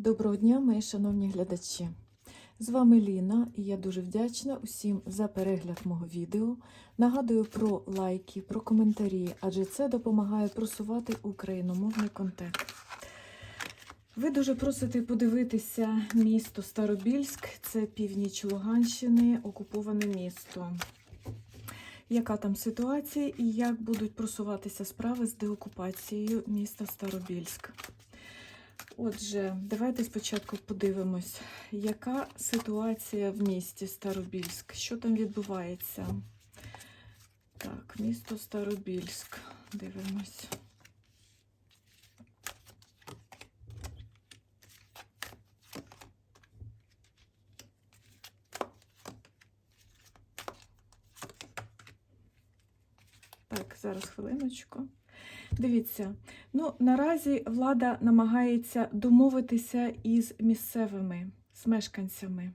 Доброго дня, мої шановні глядачі! З вами Ліна і я дуже вдячна усім за перегляд мого відео. Нагадую про лайки, про коментарі, адже це допомагає просувати україномовний контент. Ви дуже просите подивитися місто Старобільськ, це північ Луганщини, окуповане місто. Яка там ситуація і як будуть просуватися справи з деокупацією міста Старобільськ? Отже, давайте спочатку подивимось, яка ситуація в місті Старобільськ, що там відбувається. Так, місто Старобільськ. Дивимось. Так, зараз хвилиночку. Дивіться, ну наразі влада намагається домовитися із місцевими з мешканцями.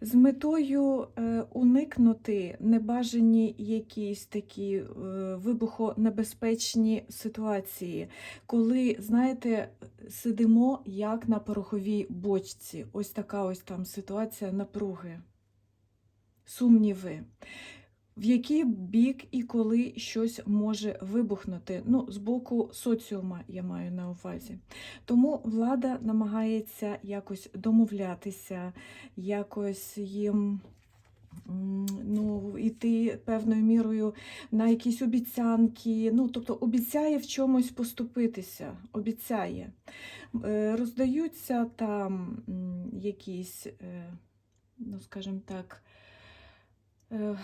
З метою е, уникнути небажані якісь такі е, вибухонебезпечні ситуації, коли, знаєте, сидимо як на пороховій бочці. Ось така ось там ситуація напруги, сумніви в який бік і коли щось може вибухнути. Ну, з боку соціума я маю на увазі. Тому влада намагається якось домовлятися, якось їм. Ну, іти певною мірою на якісь обіцянки, ну, тобто обіцяє в чомусь поступитися, обіцяє. Е, Роздаються там якісь, е, ну, скажімо так, е,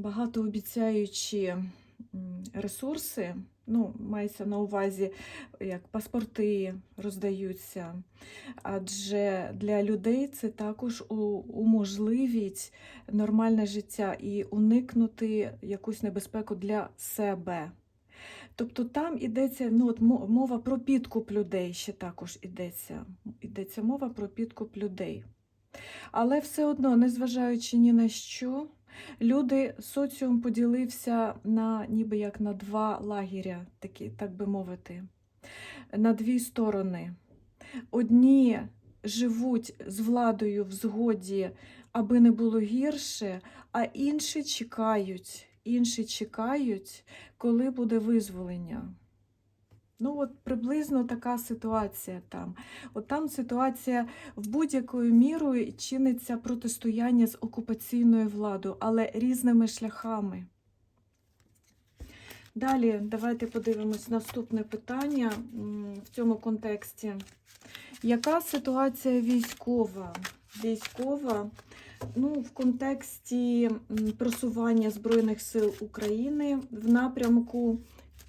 багатообіцяючі ресурси, ну, мається на увазі, як паспорти роздаються, адже для людей це також у- уможливить нормальне життя і уникнути якусь небезпеку для себе. Тобто там йдеться ну, от мова про підкуп людей ще також йдеться. Йдеться мова про підкуп людей. Але все одно, незважаючи ні на що, Люди, соціум поділився на ніби як на два лагеря, такі, так би мовити, на дві сторони. Одні живуть з владою в згоді, аби не було гірше, а інші чекають, інші чекають, коли буде визволення. Ну, от приблизно така ситуація там. От там ситуація в будь-якою мірою чиниться протистояння з окупаційною владою, але різними шляхами. Далі давайте подивимось наступне питання в цьому контексті. Яка ситуація військова? Військова ну, в контексті просування Збройних сил України в напрямку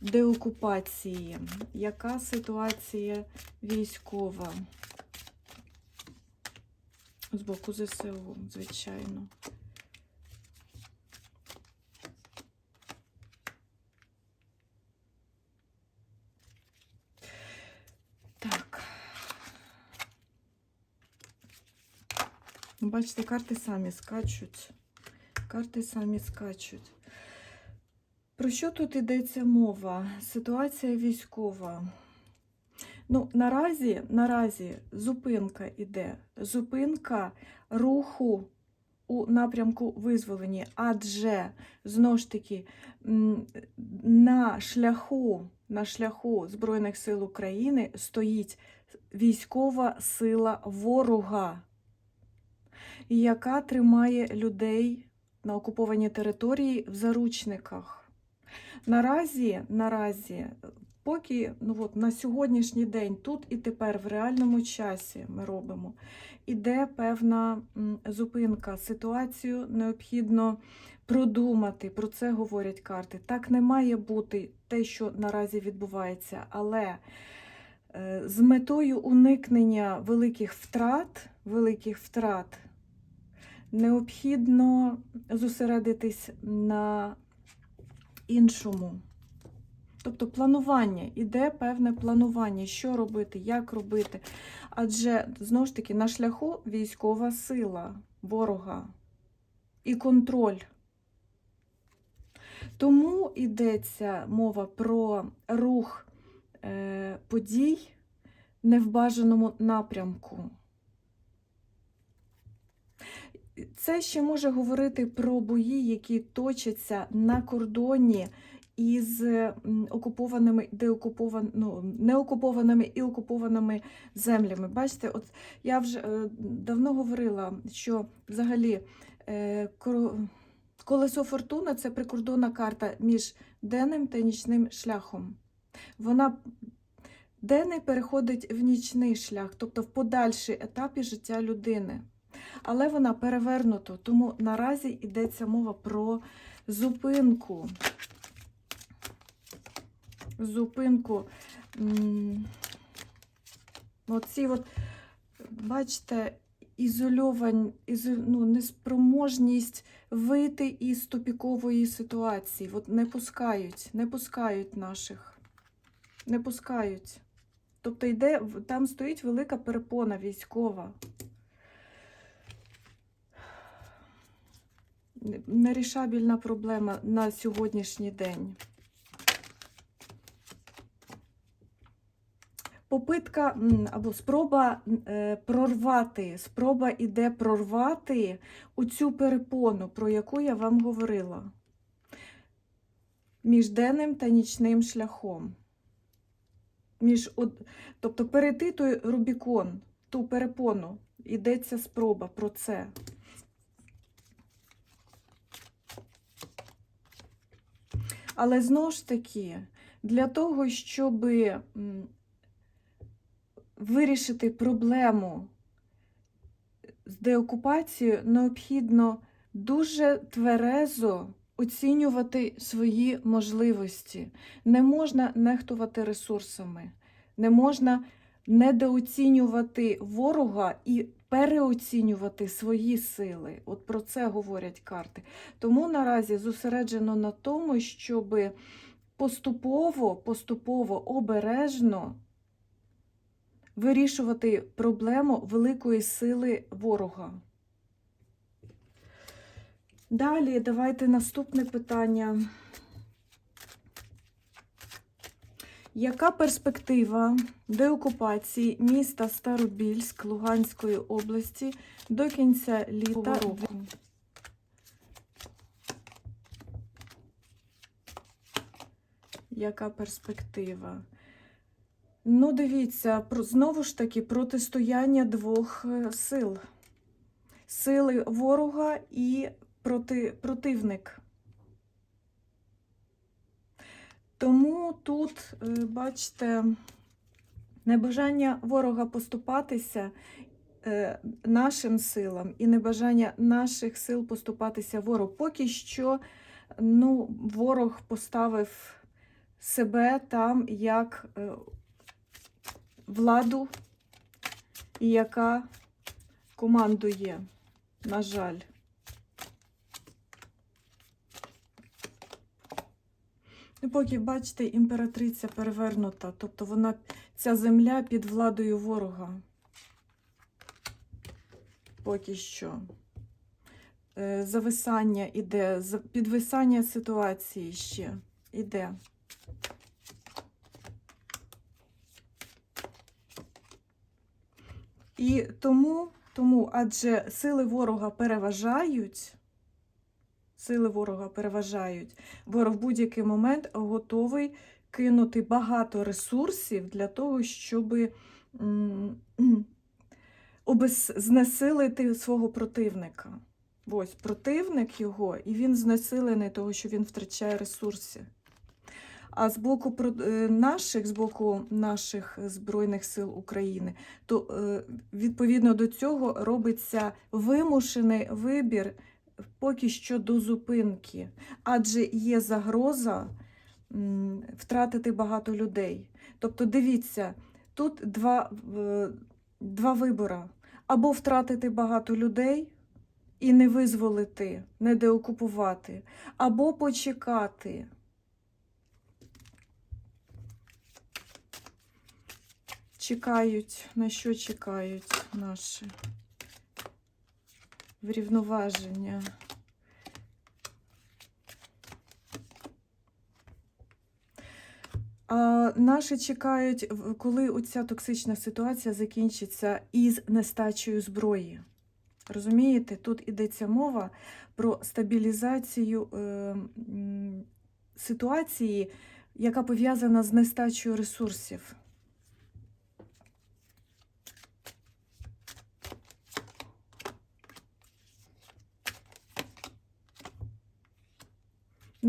деокупації. Яка ситуація військова? З боку ЗСУ, звичайно. Так. Бачите, карти самі скачуть. Карти самі скачуть. Про що тут йдеться мова? Ситуація військова. Ну, наразі, наразі зупинка іде. Зупинка руху у напрямку визволення, адже знову ж таки на шляху, на шляху Збройних сил України стоїть військова сила ворога, яка тримає людей на окупованій території в заручниках. Наразі, наразі, поки ну от, на сьогоднішній день, тут і тепер, в реальному часі ми робимо, іде певна зупинка. Ситуацію необхідно продумати. Про це говорять карти. Так не має бути те, що наразі відбувається, але е, з метою уникнення великих втрат, великих втрат необхідно зосередитись на іншому. Тобто планування, іде певне планування, що робити, як робити. Адже, знову ж таки, на шляху військова сила ворога і контроль. Тому йдеться мова про рух е, подій не в бажаному напрямку. Це ще може говорити про бої, які точаться на кордоні із окупованими, деокупован... ну, неокупованими і окупованими землями. Бачите, от я вже е, давно говорила, що взагалі е, колесо фортуна це прикордонна карта між денним та нічним шляхом. Вона денний переходить в нічний шлях, тобто в подальші етапи життя людини. Але вона перевернута, тому наразі йдеться мова про зупинку. Зупинку. Оці от, бачите, ізольовань, ізо, ну, неспроможність вийти із тупікової ситуації. От не пускають, не пускають наших. Не пускають. Тобто йде, там стоїть велика перепона військова. Нерішабельна проблема на сьогоднішній день. Попитка або спроба е, прорвати, спроба іде прорвати оцю перепону, про яку я вам говорила, між денним та нічним шляхом. Між, тобто перейти той Рубікон, ту перепону, йдеться спроба про це. Але знову ж таки, для того, щоб вирішити проблему з деокупацією, необхідно дуже тверезо оцінювати свої можливості. Не можна нехтувати ресурсами, не можна недооцінювати ворога і переоцінювати свої сили. От про це говорять карти. Тому наразі зосереджено на тому, щоб поступово, поступово, обережно вирішувати проблему великої сили ворога. Далі давайте наступне питання. Яка перспектива деокупації міста Старобільськ Луганської області до кінця літа року? Яка перспектива? Ну, дивіться, знову ж таки протистояння двох е, сил: сили ворога і проти, противник. Тому тут, е, бачите, небажання ворога поступатися е, нашим силам і небажання наших сил поступатися ворогу. Поки що ну, ворог поставив себе там як е, владу, яка командує, на жаль. Поки, бачите, імператриця перевернута, тобто вона, ця земля під владою ворога. Поки що. Е, Зависання іде, підвисання ситуації ще іде. І тому, тому, адже сили ворога переважають, сили ворога переважають, ворог в будь-який момент готовий кинути багато ресурсів для того, щоб знесилити свого противника. Ось противник його, і він знесилений того, що він втрачає ресурси. А з боку е, наших, з боку наших Збройних сил України, то е, відповідно до цього робиться вимушений вибір поки що до зупинки, адже є загроза втратити багато людей. Тобто, дивіться, тут два, е, два вибори: або втратити багато людей. І не визволити, не деокупувати, або почекати. Чекають, на що чекають наші врівноваження. А наші чекають, коли оця токсична ситуація закінчиться із нестачею зброї. Розумієте, тут йдеться мова про стабілізацію е, ситуації, яка пов'язана з нестачею ресурсів.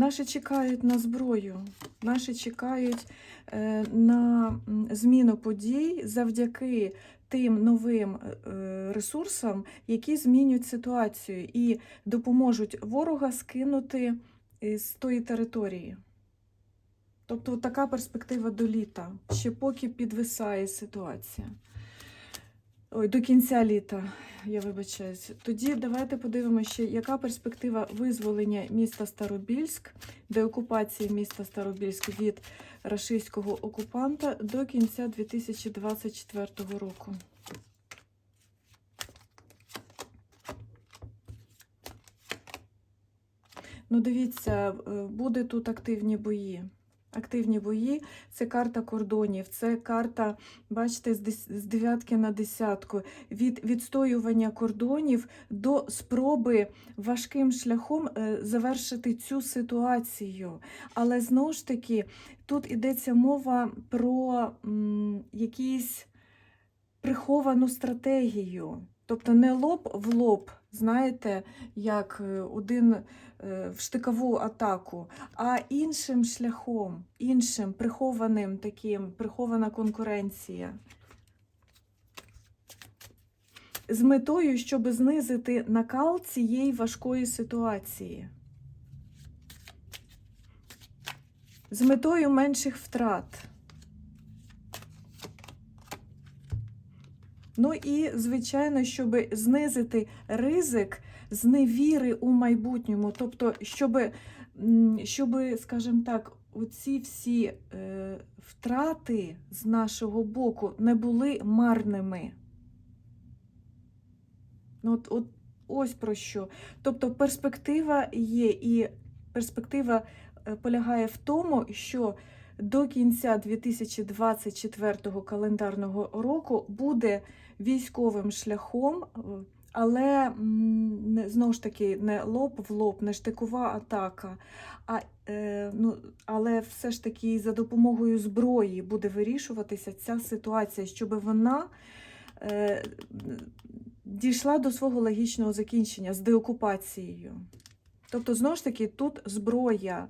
Наші чекають на зброю, наші чекають е, на зміну подій завдяки тим новим е, ресурсам, які змінюють ситуацію і допоможуть ворога скинути з тої території. Тобто така перспектива до літа, ще поки підвисає ситуація. Ой, до кінця літа, я вибачаюсь. Тоді давайте подивимося, яка перспектива визволення міста Старобільськ, деокупації міста Старобільськ від рашистського окупанта до кінця 2024 року. Ну, дивіться, е, буде тут активні бої. Активні бої це карта кордонів, це карта, бачите, з дев'ятки на десятку. Від відстоювання кордонів до спроби важким шляхом е, завершити цю ситуацію. Але знову ж таки, тут йдеться мова про м, якісь приховану стратегію. Тобто не лоб в лоб, знаєте, як е, один е, в штикову атаку, а іншим шляхом, іншим прихованим таким, прихована конкуренція. З метою, щоб знизити накал цієї важкої ситуації. З метою менших втрат. Ну і, звичайно, щоб знизити ризик зневіри у майбутньому. Тобто, щоб, щоб скажімо так, оці всі е, втрати з нашого боку не були марними. Ну, от, от, ось про що. Тобто перспектива є, і перспектива е, полягає в тому, що до кінця 2024 календарного року буде військовим шляхом, е, але знову ж таки не лоб в лоб, не штикова атака, а, е, ну, але все ж таки за допомогою зброї буде вирішуватися ця ситуація, щоб вона е, дійшла до свого логічного закінчення з деокупацією. Тобто, знову ж таки, тут зброя.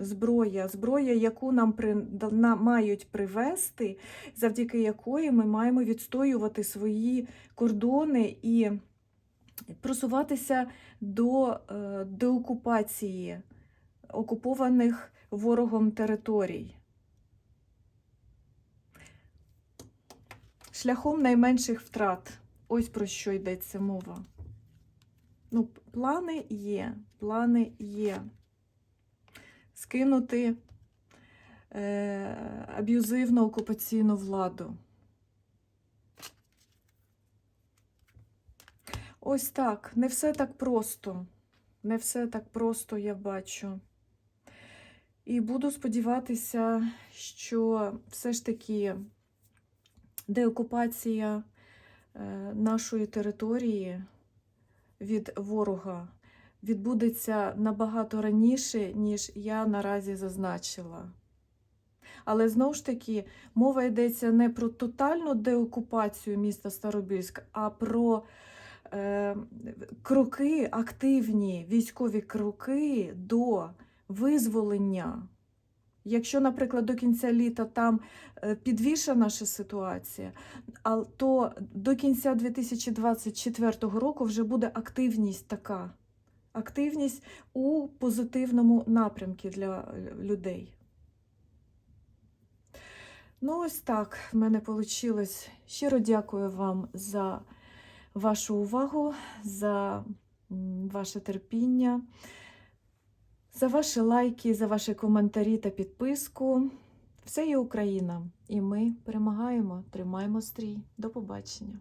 Зброя, зброя, яку нам при, да- на, мають привести, завдяки якої ми маємо відстоювати свої кордони і просуватися до е, деокупації окупованих ворогом територій. Шляхом найменших втрат. Ось про що йдеться мова. Ну, плани є, плани є скинути е, аб'юзивну окупаційну владу. Ось так. Не все так просто. Не все так просто я бачу. І буду сподіватися, що все ж таки деокупація е, нашої території від ворога відбудеться набагато раніше, ніж я наразі зазначила. Але знову ж таки, мова йдеться не про тотальну деокупацію міста Старобільськ, а про е, кроки, активні військові кроки до визволення. Якщо, наприклад, до кінця літа там е, підвішена наша ситуація, то до кінця 2024 року вже буде активність така. Активність у позитивному напрямку для е, людей. Ну, ось так в мене вийшло. Щиро дякую вам за вашу увагу, за ваше терпіння, за ваші лайки, за ваші коментарі та підписку. Все є Україна, і ми перемагаємо, тримаємо стрій. До побачення.